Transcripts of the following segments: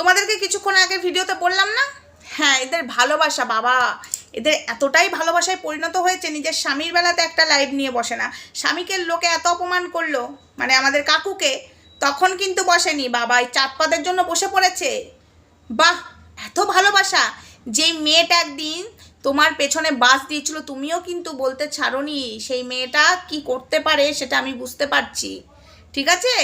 তোমাদেরকে কিছুক্ষণ আগে ভিডিওতে বললাম না? হ্যাঁ এদের ভালোবাসা, বাবা। এদের এতটাই ভালোবাসায় পরিণত হয়েছে, নিজের স্বামীর বেলাতে একটা লাইভ নিয়ে বসে না। স্বামীকে লোকে এত অপমান করল মানে আমাদের কাকুকে, তখন কিন্তু বসেনি। বাবা, এই চাঁদপাদের জন্য বসে পড়েছে। বাহ, এত ভালোবাসা। যেই মেয়েটা একদিন তোমার পেছনে বাস দিয়েছিল, তুমিও কিন্তু বলতে ছাড়োনি, সেই মেয়েটা কি করতে পারে সেটা আমি বুঝতে পারছি। ঠিক আছে?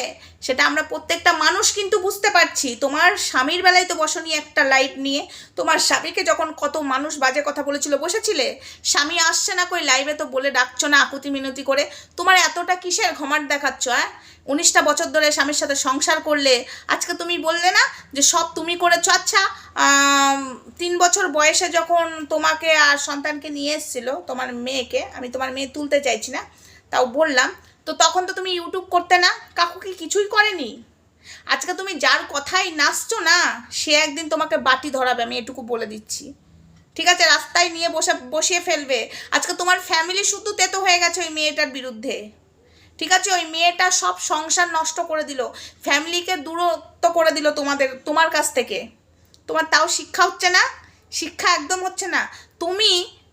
সেটা আমরা প্রত্যেকটা মানুষ কিন্তু বুঝতে পারছি। তোমার স্বামীর বেলায় তো বসনি একটা লাইট নিয়ে। তোমার স্বামীকে যখন কত মানুষ বাজে কথা বলেছিল, বসেছিলে? স্বামী আসছে না কই লাইভে তো বলে ডাকছো না আকুতি মিনতি করে। তোমার এতটা কিসের ঘমাট দেখাচ্ছ হ্যাঁ উনিশটা বছর ধরে স্বামীর সাথে সংসার করলে, আজকে তুমি বললে না যে সব তুমি করেছ? আচ্ছা তিন বছর বয়সে যখন তোমাকে আর সন্তানকে নিয়ে এসেছিল, তোমার মেয়েকে, আমি তোমার মেয়ে তুলতে চাইছি না, তাও বললাম তো তখন তো তুমি ইউটিউব করতে না। কাকু কি কিছুই করেনি? আজকে তুমি যার কথাই নাচছো না, সে একদিন তোমাকে বাটি ধরাবে, আমি এটুকু বলে দিচ্ছি। ঠিক আছে, রাস্তায় নিয়ে বসে, বসিয়ে ফেলবে। আজকে তোমার ফ্যামিলি শুধু তেতো হয়ে গেছে ওই মেয়েটার বিরুদ্ধে। ঠিক আছে, ওই মেয়েটা সব সংসার নষ্ট করে দিল। ফ্যামিলিকে দূরত্ব করে দিল তোমাদের, তোমার কাছ থেকে। তোমার তাও শিক্ষা হচ্ছে না? শিক্ষা একদম হচ্ছে না। তুমি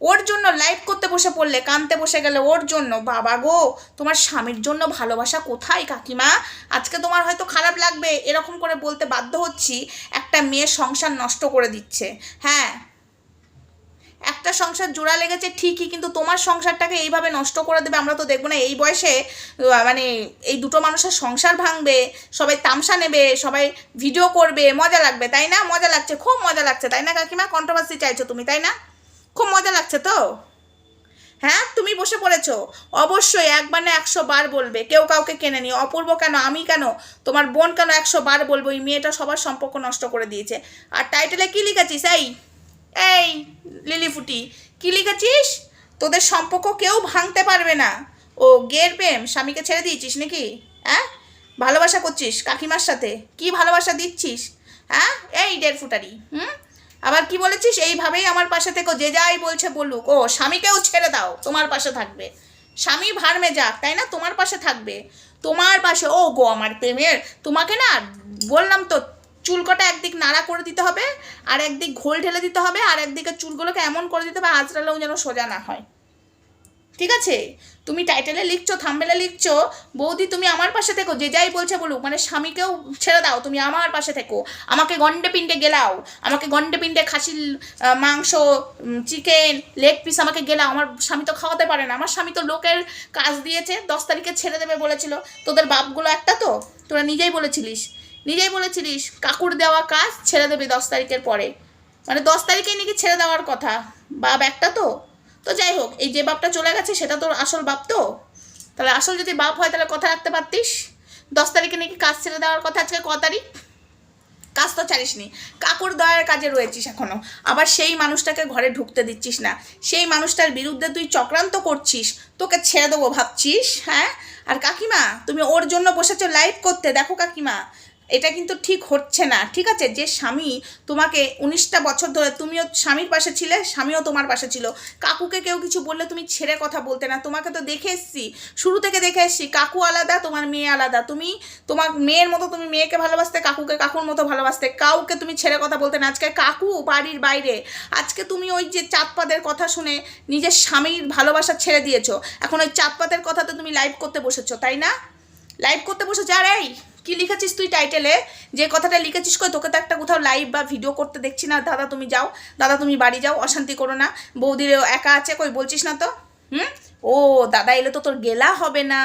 ওর জন্য লাইভ করতে বসে পড়লে, কানতে বসে গেলে ওর জন্য। বাবা গো, তোমার স্বামীর জন্য ভালোবাসা কোথায় কাকিমা? আজকে তোমার হয়তো খারাপ লাগবে, এরকম করে বলতে বাধ্য হচ্ছি, একটা মেয়ে সংসার নষ্ট করে দিচ্ছে। হ্যাঁ একটা সংসার জোড়া লেগেছে ঠিকই, কিন্তু তোমার সংসারটাকে এইভাবে নষ্ট করে দেবে, আমরা তো দেখব না। এই বয়সে মানে এই দুটো মানুষের সংসার ভাঙবে, সবাই তামসা নেবে, সবাই ভিডিও করবে, মজা লাগবে, তাই না? মজা লাগছে, খুব মজা লাগছে, তাই না কাকিমা? কন্ট্রোভার্সি চাইছো তুমি, তাই না? খুব মজা লাগছে তো? হ্যাঁ তুমি বসে পড়েছো। অবশ্যই একবার না একশো বার বলবে। কেউ কাউকে কেনে নি। অপূর্ব কেন? আমি কেন? তোমার বোন কেন একশো বার বলব? এই মেয়েটা সবার সম্পর্ক নষ্ট করে দিয়েছে। আর টাইটেলে কি লিখেছিস? এই এই, লিলি ফুটি, কি লিখেছিস? তোদের সম্পর্ক কেউ ভাঙতে পারবে না। ও গের প্রেম। স্বামীকে ছেড়ে দিয়েছিস নাকি? হ্যাঁ? ভালোবাসা করছিস কাকিমার সাথে? কি ভালোবাসা দিচ্ছিস? হ্যাঁ? এই, দেড় ফুটারি, হুম? আবার কি বলেছিস? এইভাবেই আমার পাশে থেকো, যে যাই বলছে বলুক। ও, স্বামীকেও ছেড়ে দাও, তোমার পাশে থাকবে। স্বামী ভারমে যাক, তাই না? তোমার পাশে থাকবে। তোমার পাশে, ও গো, আমার প্রেমের, তোমাকে না, বললাম তো, চুলকটা একদিক নাড়া করে দিতে হবে, আর একদিক ঘোল ঢেলে দিতে হবে, আর একদিকে চুলগুলোকে এমন করে দিতে হবে, আঁচড়ালেও যেন সোজা না হয়। ঠিক আছে? তুমি টাইটেলে লিখছো থাম্বেলে লিখছো, বৌদি তুমি আমার পাশে থেকো, যে যাই বলছে বলুক মানে স্বামীকেও ছেড়ে দাও, তুমি আমার পাশে থেকো। আমাকে গন্ডে পিণ্ডে গেলাও, আমাকে গন্ডে পিণ্ডে খাসির মাংস চিকেন লেগ পিস আমাকে গেলাও, আমার স্বামী তো খাওয়াতে পারে না। আমার স্বামী তো লোকের কাজ দিয়েছে, দশ তারিখে ছেড়ে দেবে বলেছিল। তোদের বাপগুলো একটা তো? তোরা নিজেই বলেছিলিস। নিজেই বলেছিলিস, কাকুর দেওয়া কাজ ছেড়ে দেবে দশ তারিখের পরে। মানে দশ তারিখে নাকি ছেড়ে দেওয়ার কথা। বাপ একটা তো? তো যাই হোক, এই যে বাপটা চলে গেছে, সেটা তোর আসল বাপ তো? তাহলে আসল যদি বাপ হয়, তাহলে কথা রাখতে পারতিস? দশ তারিখে নাকি কাজ ছেড়ে দেওয়ার কথা আজকে ক তারিখ? কাজ তো ছাড়িসনি। কাকুর দয়ার কাজে রয়েছিস এখনও। আবার সেই মানুষটাকে ঘরে ঢুকতে দিচ্ছিস না। সেই মানুষটার বিরুদ্ধে তুই চক্রান্ত করছিস। তোকে ছেড়ে দেবো ভাবছিস হ্যাঁ? আর কাকিমা, তুমি ওর জন্য বসেছো লাইভ করতে। দেখো কাকিমা এটা কিন্তু ঠিক হচ্ছে না। ঠিক আছে? যে স্বামী তোমাকে উনিশটা বছর ধরে তুমিও স্বামীর পাশে ছিলে, স্বামীও তোমার পাশে ছিল। কাকুকে কেউ কিছু বললে তুমি ছেড়ে কথা বলতে না। তোমাকে তো দেখে এসছি। শুরু থেকে দেখে এসছি, কাকু আলাদা, তোমার মেয়ে আলাদা। তুমি তোমার মেয়ের মতো তুমি মেয়েকে ভালোবাসতে, কাকুকে কাকুর মতো ভালোবাসতে। কাউকে তুমি ছেড়ে কথা বলতে না। আজকে কাকু বাড়ির বাইরে। আজকে তুমি ওই যে চাঁদপাদের কথা শুনে নিজের স্বামীর ভালোবাসা ছেড়ে দিয়েছ। এখন ওই চাঁদপাতের কথাতে তুমি লাইভ করতে বসেছো, তাই না? লাইভ করতে বসেছো? আর এই কি লিখেছিস তুই টাইটেলে যে কথাটা লিখেছিস কই? তোকে তো একটা কোথাও লাইভ বা ভিডিও করতে দেখছি না। দাদা তুমি যাও। দাদা তুমি বাড়ি যাও। অশান্তি করো না। বৌদির একা আছে কই? বলছিস না তো? হুম? ও, দাদা এলে তো তোর গেলা হবে না।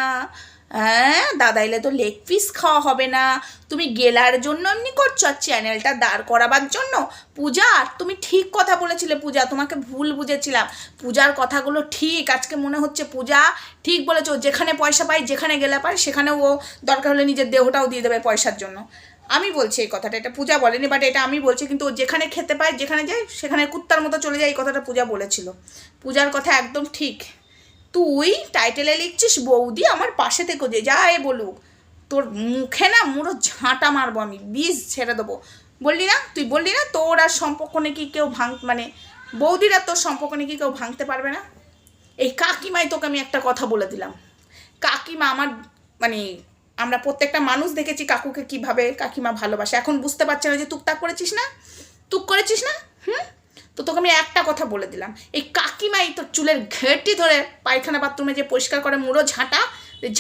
হ্যাঁ দাদা, এলে তো লেগ পিস খাওয়া হবে না। তুমি গেলার জন্য এমনি করছ আর চ্যানেলটা দাঁড় করাবার জন্য? পূজা, তুমি ঠিক কথা বলেছিলে পূজা, তোমাকে ভুল বুঝেছিলাম। পূজার কথাগুলো ঠিক, আজকে মনে হচ্ছে পূজা ঠিক বলেছ যেখানে পয়সা পায়, যেখানে গেলে পায় সেখানে ও দরকার হলে নিজের দেহটাও দিয়ে দেবে পয়সার জন্য। আমি বলছি এই কথাটা, এটা পূজা বলেনি বাট এটা আমি বলছি, কিন্তু ও যেখানে খেতে পায়, যেখানে যায়, সেখানে কুত্তার মতো চলে যায়, এই কথাটা পূজা বলেছিল। পূজার কথা একদম ঠিক। তুই টাইটেলে লিখছিস, বৌদি আমার পাশে থেকে, যে যা এ বলুক। তোর মুখে না মুড়ো ঝাঁটা মারবো আমি বিষ ছেড়ে দেবো। বললি না? তুই বললি না তোর আর সম্পর্ক নাকি কেউ ভাঙ মানে বৌদির তোর সম্পর্ক নাকি কেউ ভাঙতে পারবে না? এই কাকিমাই তোকে আমি একটা কথা বলে দিলাম। কাকিমা আমার মানে আমরা প্রত্যেকটা মানুষ দেখেছি কাকুকে কীভাবে কাকিমা ভালোবাসে। এখন বুঝতে পারছে না যে টুকটাক করেছিস না? টুক করেছিস না? হুম? তো তোকে আমি একটা কথা বলে দিলাম। এই কাকিমাই তোর চুলের ঘেঁটি ধরে পায়খানা বাথরুমে যে পরিষ্কার করে মুড়ো ঝাঁটা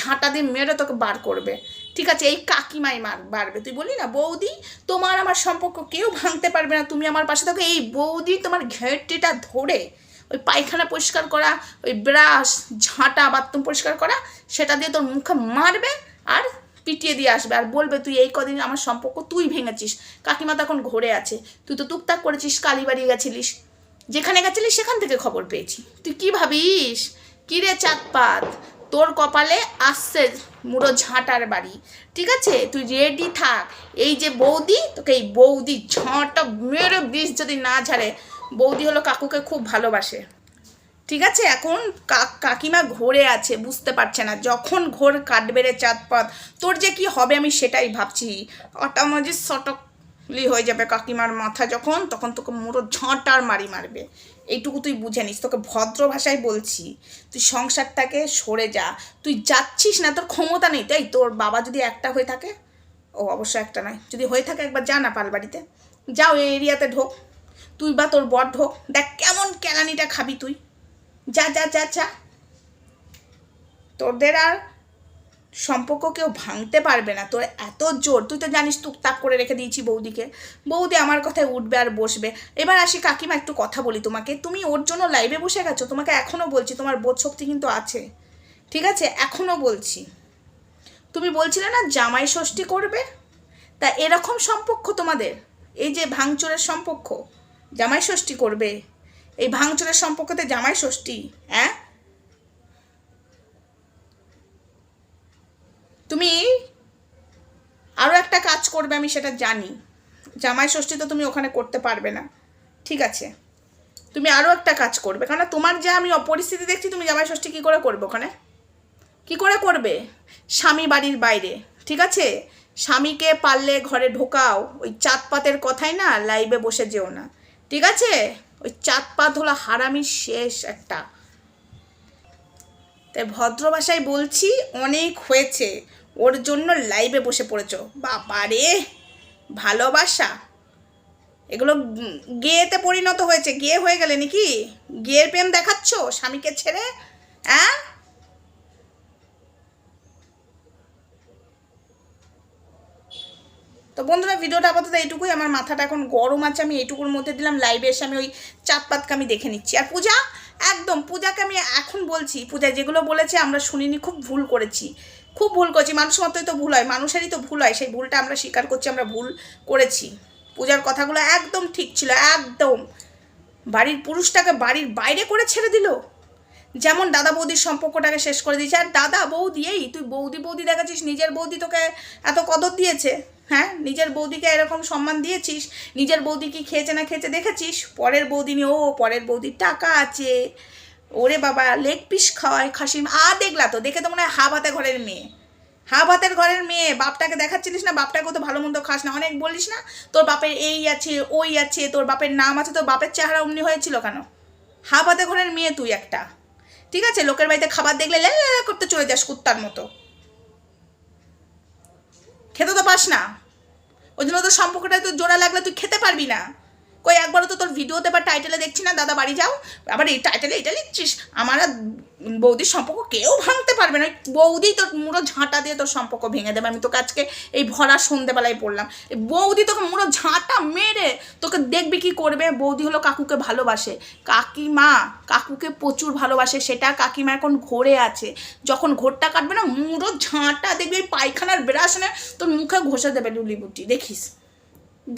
ঝাঁটা দিয়ে মেরে তোকে বার করবে। ঠিক আছে? এই কাকিমাই মার বাড়বে তুই বলি না, বৌদি, তোমার আমার সম্পর্ক কেউ ভাঙতে পারবে না। তুমি আমার পাশে থাকো। এই বৌদি তোমার ঘেঁটিটা ধরে ওই পায়খানা পরিষ্কার করা, ওই ব্রাশ, ঝাঁটা, বাথরুম পরিষ্কার করা, সেটা দিয়ে তোর মুখে মারবে আর পিটিয়ে দিয়ে আসবে আর বলবে, তুই এই কদিন আমার সম্পর্ক তুই ভেঙেছিস, কাকিমা তখন ঘরে আছে, তুই তো টুকটাক করেছিস, কালীবাড়ি গেছিলিস, যেখানে গেছিলিস সেখান থেকে খবর পেয়েছি। তুই কি ভাবিস? কি রে চাঁদপাত? তোর কপালে আসছে মুড়ো ঝাঁটার বাড়ি, ঠিক আছে? তুই রেডি থাক। এই যে বৌদি, তোকে এই বৌদি ঝাঁটা মেরে বিষ যদি না ঝাড়ে, বৌদি হলো কাকুকে খুব ভালোবাসে। ঠিক আছে? এখন কাকিমা ঘোরে আছে, বুঝতে পারছে না। যখন ঘোর কাটবে রে চাঁদপাত তোর যে কি হবে আমি সেটাই ভাবছি। অটামাজি সটকলি হয়ে যাবে কাকিমার মাথা যখন, তখন তোকে মুড়ো ঝাঁটার মারি মারবে। এইটুকু তুই বুঝে নিস, তোকে ভদ্র ভাষায় বলছি, তুই সংসারটাকে সরে যা। তুই যাচ্ছিস না, তোর ক্ষমতা নেই, তাই তোর বাবা যদি একটা হয়ে থাকে, ও অবশ্য একটা নয়, যদি হয়ে থাকে একবার যা না পালবাড়িতে যাও এই এরিয়াতে ঢোক, তুই বা তোর বর ঢোক, দেখ কেমন কেলানিটা খাবি তুই। যা যা যা যা। তোদের আর সম্পর্ক কেউ ভাঙতে পারবে না। তোর এত জোর, তুই তো জানিস টুকটাক করে রেখে দিয়েছি বৌদিকে। বৌদি আমার কথায় উঠবে আর বসবে। এবার আসি কাকিমা, একটু কথা বলি তোমাকে। তুমি ওর জন্য লাইভে বসে গেছো? তোমাকে এখনও বলছি, তোমার বোধ শক্তি কিন্তু আছে। ঠিক আছে? এখনও বলছি। তুমি বলছিলে না জামাই ষষ্ঠী করবে? তা এরকম সম্পর্ক তোমাদের? এই যে ভাঙচুরের সম্পর্ক, জামাই ষষ্ঠী করবে? এই ভাঙচুরের সম্পর্কতে জামাই ষষ্ঠী হ্যাঁ? তুমি আরও একটা কাজ করবে, আমি সেটা জানি। জামাই ষষ্ঠী তো তুমি ওখানে করতে পারবে না। ঠিক আছে। তুমি আরও একটা কাজ করবে কারণ তোমার যা আমি অপরিস্থিতি দেখছি, তুমি জামাই ষষ্ঠী কী করে করবে ওখানে? কি করে করবে? স্বামী বাড়ির বাইরে, ঠিক আছে? স্বামীকে পারলে ঘরে ঢোকাও, ওই চাঁদপাতের কথাই না, লাইভে বসে যেও না। ঠিক আছে? ওই চাঁদ চাঁদপাত হলো হারামির শেষ একটা। তাই ভদ্র ভাষায় বলছি, অনেক হয়েছে। ওর জন্য লাইভে বসে পড়েছ। বা রে, ভালোবাসা? এগুলো গেয়েতে পরিণত হয়েছে। গে হয়ে গেলে নাকি? গেয়ের প্রেম দেখাচ্ছ স্বামীকে ছেড়ে? হ্যাঁ তো বন্ধুরা, ভিডিওটা আপাতত এইটুকুই। আমার মাথাটা এখন গরম আছে, আমি এইটুকুর মধ্যে দিলাম। লাইভে এসে আমি ওই চাঁদপাতকে আমি দেখে নিচ্ছি। আর পূজা, একদম, পূজাকে আমি এখন বলছি, পূজা যেগুলো বলেছে আমরা শুনিনি, খুব ভুল করেছি। খুব ভুল করেছি, মানুষ মতোই তো ভুল হয়, মানুষেরই তো ভুল হয়, সেই ভুলটা আমরা স্বীকার করছি, আমরা ভুল করেছি। পূজার কথাগুলো একদম ঠিক ছিল, একদম। বাড়ির পুরুষটাকে বাড়ির বাইরে করে ছেড়ে দিল। যেমন দাদা বৌদির সম্পর্কটাকে শেষ করে দিয়েছে। আর দাদা বৌদি, এই তুই বৌদি বৌদি দেখাচ্ছিস, নিজের বৌদি তোকে এত কদর দিয়েছে। হ্যাঁ নিজের বৌদিকে এরকম সম্মান দিয়েছিস? নিজের বৌদি কি খেয়েছে না খেয়েছে দেখেছিস? পরের বৌদি নিয়ে, ও পরের বৌদির টাকা আছে। ওরে বাবা লেগ পিস খাওয়ায় খাসি আ দেখলা তো, দেখে তো মনে হয় হাফ হাতে ঘরের মেয়ে। হাফ হাতের ঘরের মেয়ে, বাপটাকে দেখাচ্ছিলিস না? বাপটাকেও তো ভালো মন্দ খাস না? অনেক বলিস না? তোর বাপের এই আছে, ওই আছে, তোর বাপের নাম আছে, তোর বাপের চেহারা অমনি হয়েছিল কেন? হাফ হাতে ঘরের মেয়ে তুই একটা। ঠিক আছে, লোকের বাড়িতে খাবার দেখলে লে করতে চলে যাস কুত্তার মতো। খেতে তো পাস না। ওই জন্য তোর সম্পর্কটা তো জোড়া লাগলে তুই খেতে পারবি না। কই, একবারও তো তোর ভিডিওতে বা টাইটেলে দেখছি না, দাদা বাড়ি যাও। আবার এই টাইটেলে এটা লিখছিস। আমার আর বৌদির সম্পর্ক কেউ ভাঙতে পারবে না। বৌদি তোর মুড়ো ঝাঁটা দিয়ে তোর সম্পর্ক ভেঙে দেবে। আমি তোকে আজকে এই ভরা সন্ধেবেলায় পড়লাম বৌদি তোকে মুড়ো ঝাঁটা মেরে তোকে দেখবি কি করবে। বৌদি হলো কাকুকে ভালোবাসে। কাকিমা কাকুকে প্রচুর ভালোবাসে। সেটা কাকিমা এখন ঘোরে আছে। যখন ঘোরটা কাটবে না, মুড়ো ঝাঁটা দেখবি পায়খানার ব্রাশ তোর মুখে ঘষে দেবে ডুলিবুটি দেখিস।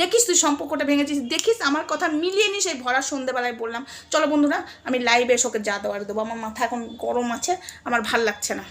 দেখিস তুই সম্পর্কটা ভেঙেছিস, দেখিস আমার কথা মিলিয়ে নিস, এই ভরা সন্ধেবেলায় বললাম। চলো বন্ধুরা, আমি লাইভে এসে ওকে যা দেওয়ার দেবো। আমার মাথা এখন গরম আছে, আমার ভালো লাগছে না।